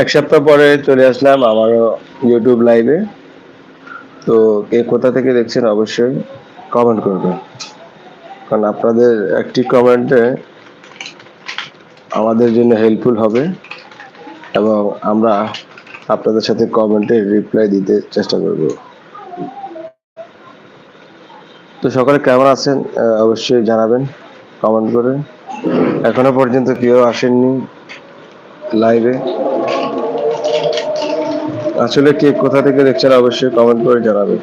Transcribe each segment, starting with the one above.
এক সপ্তাহ পরে চলে আসলাম আমারও ইউটিউব লাইভে তো কে কোথা থেকে দেখছেন অবশ্যই কমেন্ট করবেন। কারণ আপনাদের একটি কমেন্টে আমাদের জন্য হেল্পফুল হবে এবং আমরা আপনাদের সাথে কমেন্টে রিপ্লাই দিতে চেষ্টা করব। তো সকালে কেমন আছেন? অবশ্যই জানাবেন কমেন্ট করে। এখনও পর্যন্ত কেউ আসেননি। লাইভে আসলে কে কোথা থেকে দেখছেন অবশ্যই কমেন্ট করে জানাবেন।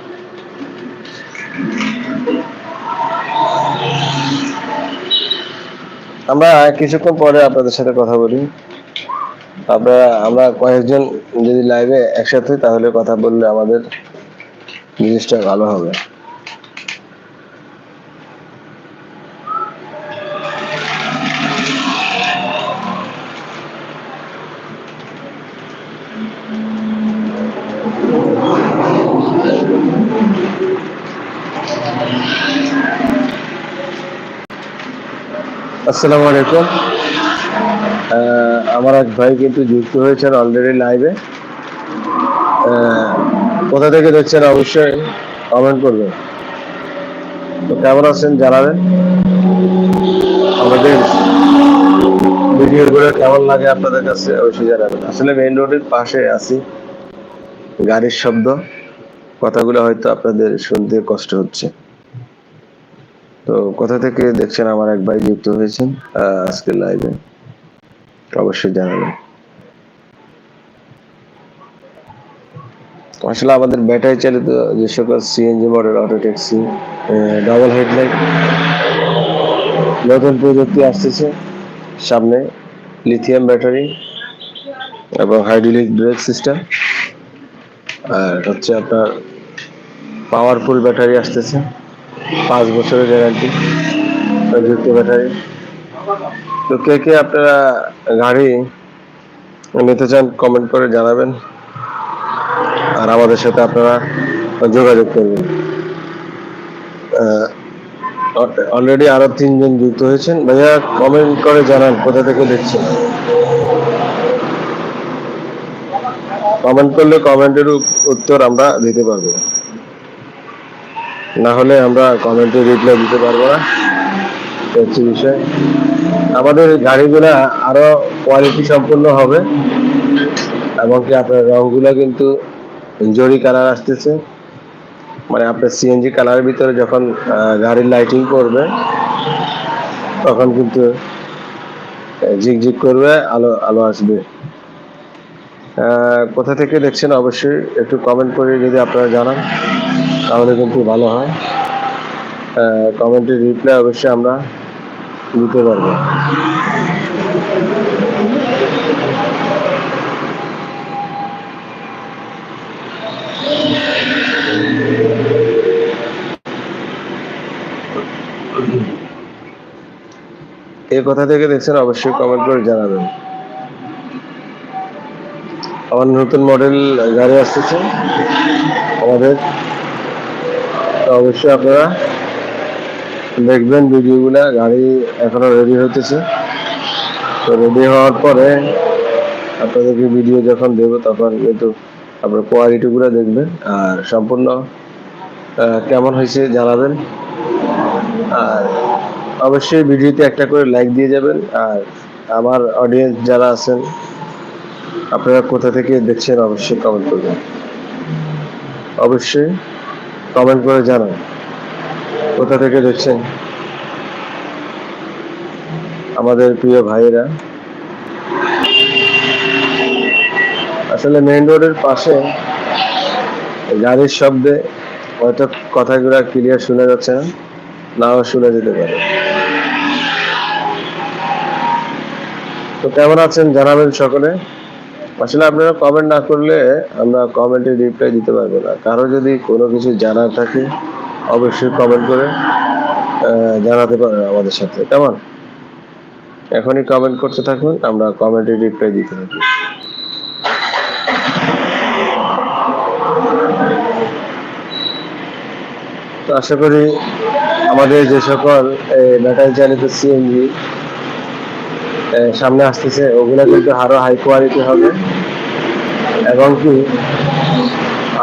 আমরা কিছুক্ষণ পরে আপনাদের সাথে কথা বলি। আমরা আমরা কয়েকজন যদি লাইভে একসাথে, তাহলে কথা বললে আমাদের জিনিসটা ভালো হবে। আসসালামু আলাইকুম। আমার এক ভাই কিন্তু যুক্ত হয়েছেন অলরেডি লাইভে কোথা থেকে দেখছেন অবশ্যই কমেন্ট করবেন। তো কেমন আছেন জানাবেন? আমাদের ভিডিওগুলো কেমন লাগে আপনাদের কাছে অবশ্যই জানাবেন। আসলে মেইন রোডের পাশে আছি। গাড়ির শব্দ। কথাগুলো হয়তো আপনাদের শুনতে কষ্ট হচ্ছে। তো কোথা থেকে দেখছেন আমার এক ভাই যুক্ত হয়েছেন আজকে লাইভে অবশ্যই জানাবেন। আসলে আমাদের ব্যাটারি চালিত যে সকল CNG model auto taxi double headlight নতুন প্রযুক্তি আসতেছে। সামনে লিথিয়াম ব্যাটারি এবং হাইড্রোলিক ব্রেক সিস্টেম আর হচ্ছে আপনার পাওয়ারফুল ব্যাটারি আসতেছে। পাঁচ বছরের গ্যারান্টি প্রযুক্ত ব্যাটারি। তো কে কে আপনারা গাড়ি নিতে চান কমেন্ট করে জানাবেন। আর আমাদের সাথে আপনারা যোগাযোগ করবেন। অলরেডি আরও তিনজন যুক্ত হয়েছেন। ভাইয়া কমেন্ট করে জানান, কোথা থেকে দেখছেন? কমেন্ট করলে কমেন্টের উত্তর আমরা দিতে পারব। না হলে আমরা কমেন্টে রিপ্লাই দিতে পারব না। হচ্ছে বিষয়। আমাদের গাড়িগুলো আরও কোয়ালিটি সম্পূর্ণ হবে। এবং কি আপনার রংগুলা কিন্তু জরি কালার আসতেছে। মানে আপনার সিএনজি কালারের ভিতরে যখন গাড়ির লাইটিং করবে, তখন কিন্তু ঝিকঝিক করবে, আলো আলো আসবে। কোথা থেকে দেখছেন অবশ্যই একটু কমেন্ট করে যদি আপনারা জানান। তাহলে কিন্তু ভালো হয়। কমেন্টের রিপ্লাই অবশ্যই আমরা দিতে পারব। এই কথা থেকে দেখছেন, অবশ্যই কমেন্ট করে জানাবেন। আমার নতুন মডেল গাড়ি আসতেছে আমাদের। তো অবশ্যই আপনারা দেখবেন ভিডিওগুলো, গাড়ি এখনও রেডি হতেছে তো রেডি হওয়ার পরে আপনাদেরকে ভিডিও যখন দেবো, তখন কিন্তু আপনার কোয়ালিটিগুলো দেখবেন। আর সম্পূর্ণ কেমন হয়েছে জানাবেন। আর অবশ্যই ভিডিওতে একটা করে লাইক দিয়ে যাবেন। আর আমার অডিয়েন্স যারা আছেন, আপনারা কোথা থেকে দেখছেন, অবশ্যই কমেন্ট করবেন। অবশ্যই কমেন্ট করে জানান কোথা থেকে দেখছেন? আমাদের প্রিয় ভাইয়েরা। আসলে মেইন রোডের পাশে গাড়ির শব্দে হয়তো কথাগুলো ক্লিয়ার শোনা যাচ্ছে না, নাও শোনা যেতে পারে। তো কেমন আছেন জানাবেন সকলে? আসলে আপনারা কমেন্ট না করলে আমরা কমেন্টে রিপ্লাই দিতে পারব না। কারও যদি কোনো কিছু জানার থাকে, অবশ্যই কমেন্ট করে জানাতে পারেন আমাদের সাথে। কেমন? এখনই কমেন্ট করতে থাকুন, আমরা কমেন্টে রিপ্লাই দিতে থাকি। আশা করি আমাদের যে সকল ব্যাটারি চালিত সিএনজি সামনে আসতেছে। ওগুলো কিন্তু আরও হাই কোয়ালিটি হবে। এবং কি,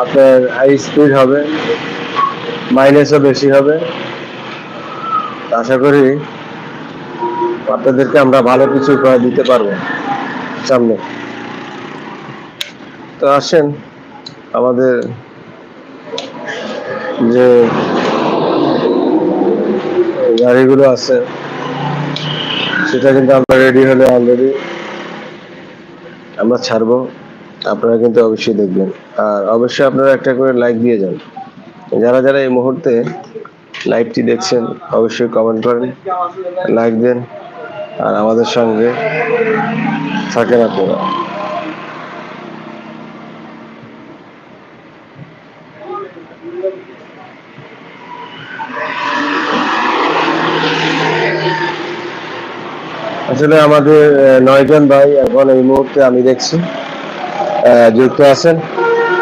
আপনার হাই স্পিড হবে। মাইলেজও বেশি হবে। আশা করি আপনাদেরকে আমরা ভালো কিছু উপহার দিতে পারব সামনে। তো আসেন, আমাদের যে গাড়িগুলো আছে সেটা কিন্তু আমরা রেডি হলে অলরেডি আমরা ছাড়বো। আপনারা কিন্তু অবশ্যই দেখবেন। আর অবশ্যই আপনারা একটা করে লাইক দিয়ে যান। যারা যারা এই মুহূর্তে লাইভটি দেখছেন, অবশ্যই কমেন্ট করেন লাইক দেন। আর আমাদের সঙ্গে থাকেন আপনারা। আসলে আমাদের নয়জন ভাই এখন এই মুহূর্তে আমি দেখছি যুক্ত আছেন।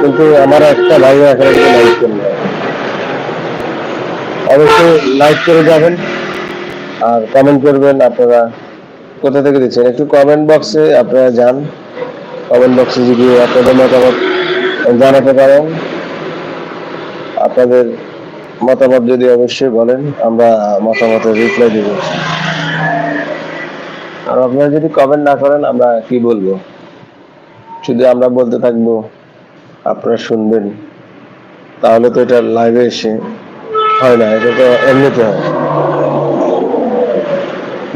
কিন্তু আমার একটা ভাই এখন অবশ্যই লাইক করে যাবেন আর কমেন্ট করবেন আপনারা কোথা থেকে দিচ্ছেন একটু কমেন্ট বক্সে আপনারা যান। কমেন্ট বক্সে যদি আপনাদের মতামত জানাতে পারেন, আপনাদের মতামত যদি অবশ্যই বলেন, আমরা মতামতের রিপ্লাই দিব। আর আপনারা যদি কমেন্ট না করেন, আমরা কি বলব? শুধু আমরা বলতে থাকব, আপনারা শুনবেন। তাহলে তো এটা লাইভে এসে হয় না, এটা তো এমনিতে হয়।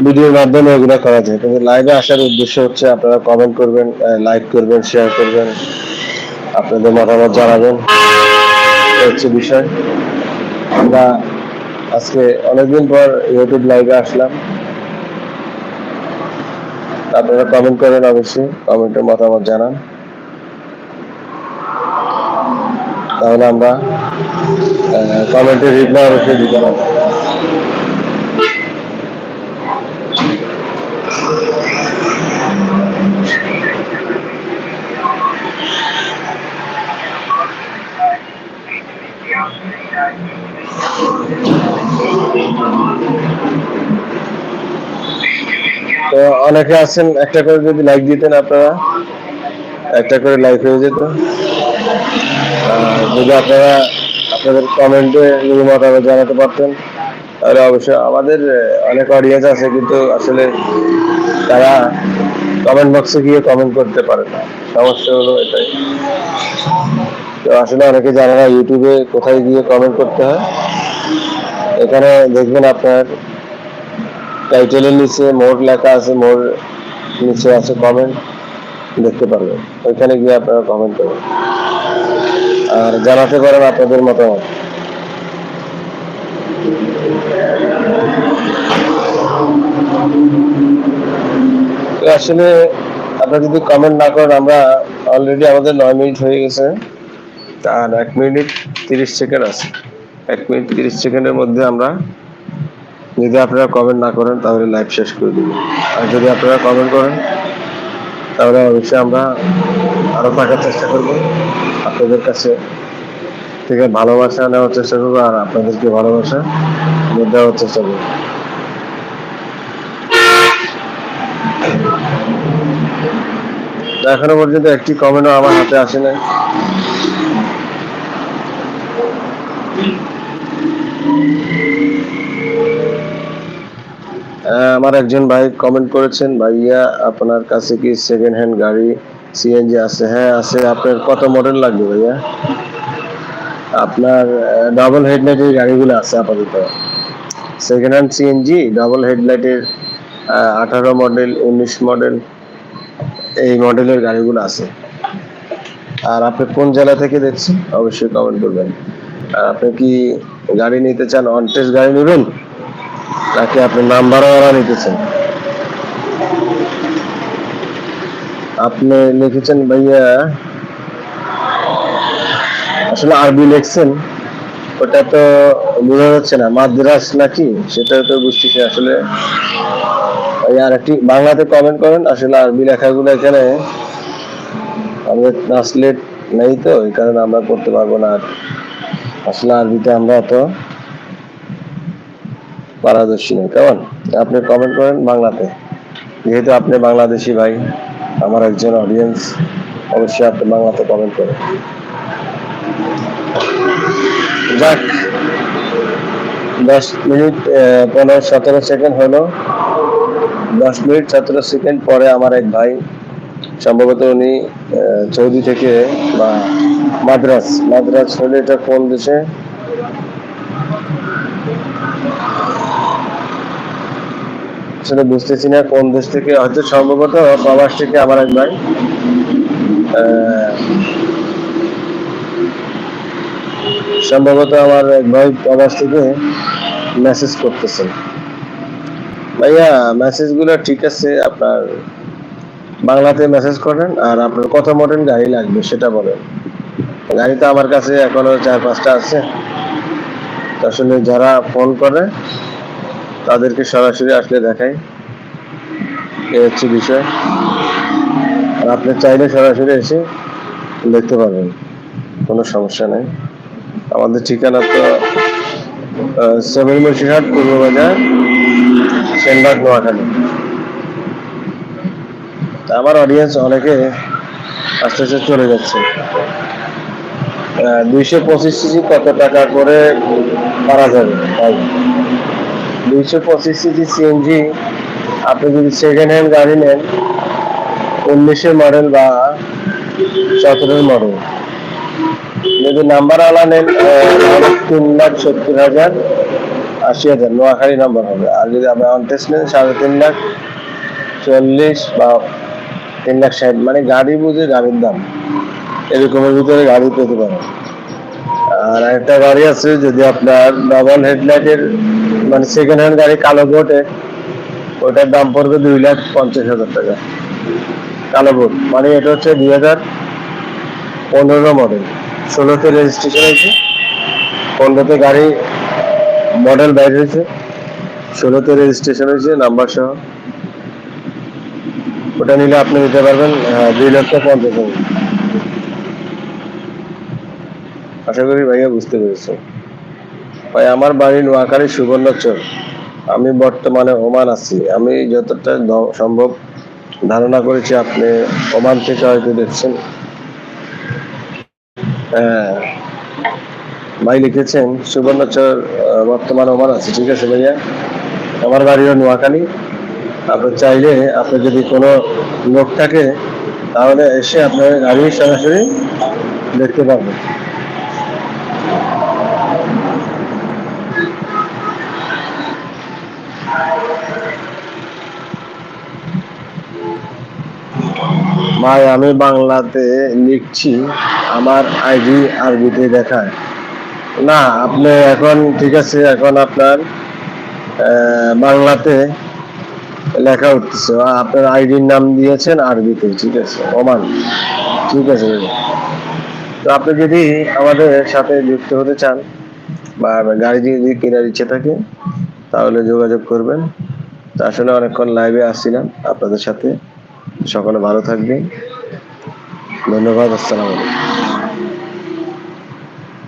ভিডিওর মাধ্যমে এগুলো করা যায়, কিন্তু লাইভে আসার উদ্দেশ্য হচ্ছে আপনারা কমেন্ট করবেন লাইক করবেন শেয়ার করবেন, আপনাদের মতামত জানাবেন। হচ্ছে বিষয়। আমরা আজকে অনেকদিন পর ইউটিউব লাইভে আসলাম। আপনারা কমেন্ট করেন অবশ্যই কমেন্টের মতামত জানান। তাহলে আমরা কমেন্টের রিপ্লাই অবশ্যই দিতে পারব। অনেকে আছেন, একটা করে যদি লাইক দিতেন আপনারা, একটা করে লাইক হয়ে যেত। যদি আপনারা আপনাদের কমেন্টে মতামত জানাতে পারতেন, তাহলে অবশ্যই আমাদের অনেক অডিয়েন্স আছে, কিন্তু আসলে তারা কমেন্ট বক্সে গিয়ে কমেন্ট করতে পারে না। সমস্যা হলো এটাই। তো আসলে অনেকে জানে না ইউটিউবে কোথায় গিয়ে কমেন্ট করতে হয়। এখানে দেখবেন আপনার টাইটেলের নিচে মোর লেখা আছে, মোর নিচে আছে কমেন্ট দেখতে পারবেন। ওইখানে গিয়ে আপনারা কমেন্ট করবেন। আর জানাতে পারেন আপনাদের মতামত। আসলে আপনারা যদি কমেন্ট না করেন, আমরা অলরেডি আমাদের নয় মিনিট হয়ে গেছে। আর এক মিনিট তিরিশ সেকেন্ড আছে। এক মিনিট তিরিশ সেকেন্ডের মধ্যে আমরা যদি আপনারা কমেন্ট না করেন, তাহলে লাইভ শেষ করে দেব। আর যদি আপনারা কমেন্ট করেন, তাহলে অবশ্যই আমরা আরও থাকার চেষ্টা করব। আপনাদের কাছে থেকে ভালোবাসা নেওয়ার চেষ্টা করব আর আপনাদেরকে ভালোবাসা দেওয়ার চেষ্টা করব। এখনও পর্যন্ত একটি কমেন্টও আমার হাতে আসে নাই। আমার একজন ভাই কমেন্ট করেছেন, ভাইয়া, আপনার কাছে কি সেকেন্ড হ্যান্ড গাড়ি সিএনজি আছে? হ্যাঁ আছে। আপনার কত মডেল লাগবে ভাইয়া? আপনার ডাবল হেডলাইটের গাড়িগুলো আছে আপাতত। সেকেন্ড হ্যান্ড সিএনজি ডাবল হেডলাইটের আঠারো মডেল উনিশ মডেল এই মডেলের গাড়িগুলো আছে। আর আপনি কোন জেলা থেকে দেখছেন? অবশ্যই কমেন্ট করবেন। আর আপনি কি গাড়ি নিতে চান? অন টেস্ট গাড়ি নেবেন? নাকি আপনি নাম্বার ওয়ালা নিতেছেন। আপনি লিখেছেন ভাইয়া, আসলে আরবি লিখছেন, ওটা তো বোঝা যাচ্ছে না, মাদ্রাস নাকি? সেটা তো বুঝতেছি আসলে। আর একটি বাংলাতে কমেন্ট করেন, আসলে আরবি লেখাগুলো এখানে আমাদের ট্রান্সলেট নেই তো, এই কারণে আমরা করতে পারব না আর। আসলে আরবিতে আমরা অত পারদর্শী নেই কেমন? আপনি কমেন্ট করেন বাংলাতে। যেহেতু আপনি বাংলাদেশি ভাই, আমার একজন অডিয়েন্স অবশ্যই আপনি বাংলাতে কমেন্ট করেন। যাক, দশ মিনিট পনেরো, সতেরো সেকেন্ড হলো। দশ মিনিট, সতেরো সেকেন্ড পরে আমার এক ভাই, সম্ভবত উনি সৌদি থেকে বা মাদ্রাস মাদ্রাস হলে এটা কোন দেশে? আসলে বুঝতেছি না কোন দেশ থেকে, হয়তো সম্ভবত প্রবাস থেকে আমার এক ভাই। সম্ভবত আমার এক ভাই প্রবাস থেকে মেসেজ করতেছেন ভাইয়া মেসেজগুলো ঠিক আছে, আপনার বাংলাতে মেসেজ করেন আর আপনার কত মডেল গাড়ি লাগবে, সেটা বলেন। গাড়ি তো আমার কাছে এখনও চার পাঁচটা আছে আসলে যারা ফোন করে তাদেরকে সরাসরি আসলে দেখাই। এই হচ্ছে বিষয়। আর আপনি চাইলে সরাসরি এসে দেখতে পারবেন। কোনো সমস্যা নেই। আমাদের ঠিকানা তো সেভেন মসিরহাট পূর্ব বাজার, সেনবাগ, নোয়াখালী। আমার অডিয়েন্স অনেকে আস্তে আস্তে চলে যাচ্ছে। দুইশো পঁচিশ সিসি কত টাকা করে পারা যাবে? দুইশো পঁচিশ সিসি সিএনজি, আপনি যদি সেকেন্ড হ্যান্ড গাড়ি নেন, উনিশের মডেল বা সতেরোর মডেল যদি নাম্বার আলা নেন তিন লাখ সত্তর হাজার, আশি হাজার, নোয়াখালী নাম্বার হবে। আর যদি আপনি অনটেস্ট নেন, সাড়ে তিন লাখ চল্লিশ বা তিন লাখ ষাট। মানে গাড়ি বুঝে গাড়ির দাম। এরকমের ভিতরে গাড়ি পেতে পারেন। আর একটা গাড়ি আছে, যদি আপনার ডাবল হেডলাইটের মানে সেকেন্ড হ্যান্ড গাড়ি, কালো বোর্ডে ওটার দাম পড়বে দুই লাখ পঞ্চাশ হাজার টাকা। কালো বোর্ড মানে এটা হচ্ছে দুই হাজার পনেরো মডেল ষোলোতে রেজিস্ট্রেশন হয়েছে। পনেরোতে গাড়ি মডেল বাইর হয়েছে। ষোলোতে রেজিস্ট্রেশন হয়েছে নাম্বার সহ। ওটা নিলে আপনি নিতে পারবেন দুই লক্ষ পঞ্চাশ হাজার। আশা করি ভাইয়া বুঝতে পেরেছে। ভাই, আমার বাড়ি নোয়াখালী সুবর্ণচর। আমি বর্তমানে ওমান আছি। আমি যতটা সম্ভব ধারণা করেছি, আপনি ওমান থেকে হয়তো দেখছেন। হ্যাঁ। ভাই লিখেছেন, সুবর্ণচর বর্তমানে ওমান আছে। ঠিক আছে ভাইয়া? আমার বাড়িও নোয়াখালী। আপনি চাইলে আপনি যদি কোনো লোক থাকে তাহলে এসে আপনার গাড়ি সরাসরি দেখতে পারবেন। ভাই, আমি বাংলাতে লিখছি, আমার আইডি আরবিতে দেখায়। না, আপনি এখন, ঠিক আছে, এখন আপনার বাংলাতে লেখা উঠতেছে। আপনার আইডির নাম দিয়েছেন আরবিতে, ঠিক আছে, ওমান। ঠিক আছে তো আপনি যদি আমাদের সাথে যুক্ত হতে চান বা গাড়ি যদি কেনার ইচ্ছে থাকে, তাহলে যোগাযোগ করবেন। আসলে অনেকক্ষণ লাইভে আসছিলাম আপনাদের সাথে। সকলে ভালো থাকবেন। ধন্যবাদ আসসালামু আলাইকুম।